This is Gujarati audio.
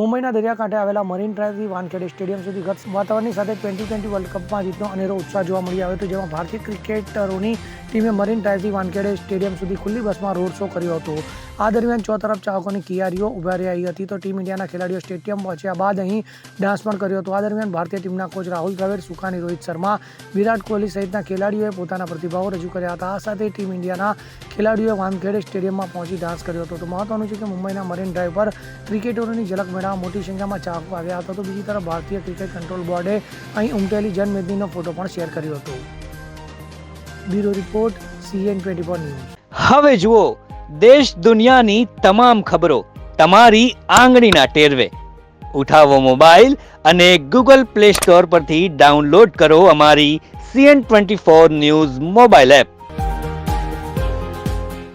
મુંબઈના દરિયાકાંઠે આવેલા મરીન ડ્રાઈવથી વાનખેડે સ્ટેડિયમ સુધી ગત વાતાવરણની સાથે ટ્વેન્ટી ટ્વેન્ટી વર્લ્ડ કપમાં જીતનો અનેરો ઉત્સાહ જોવા મળી આવ્યો હતો, જેમાં ભારતીય ક્રિકેટરોની ટીમે મરીન ડ્રાઈવથી વાનખેડે સ્ટેડિયમ સુધી ખુલ્લી બસમાં રોડ શો કર્યો હતો. આ દરમિયાન ચોતરફ ચાહકોની કિયારીઓ ઊભા રહી હતી તો ટીમ ઇન્ડિયાના ખેલાડીઓ સ્ટેડિયમ પહોંચ્યા બાદ અહીં ડાન્સ પણ કર્યો હતો. આ દરમિયાન ભારતીય ટીમના કોચ રાહુલ દ્રવિડ, સુકાની રોહિત શર્મા, વિરાટ કોહલી સહિતના ખેલાડીઓએ પોતાના પ્રતિભાવો રજૂ કર્યા હતા. આ સાથે ટીમ ઇન્ડિયાના ખેલાડીઓએ વાનખેડે સ્ટેડિયમમાં પહોંચી ડાન્સ કર્યો હતો. તો મહત્વનું છે કે મુંબઈના મરીન ડ્રાઈવ પર ક્રિકેટરોની ઝલક મેળવવા મોટી સંખ્યામાં ચાહકો આવ્યા હતા. તો બીજી તરફ ભારતીય ક્રિકેટ કંટ્રોલ બોર્ડે અહીં ઉમટેલી જનમેદનીનો ફોટો પણ શેર કર્યો હતો. Bureau report CN twenty four news. હવે જુઓ, દેશ દુનિયાની તમામ ખબરો તમારી આંગળીના ટેરવે. ઉઠાવો મોબાઈલ અને ગૂગલ પ્લે સ્ટોર પરથી ડાઉનલોડ કરો અમારી CN twenty four news mobile app.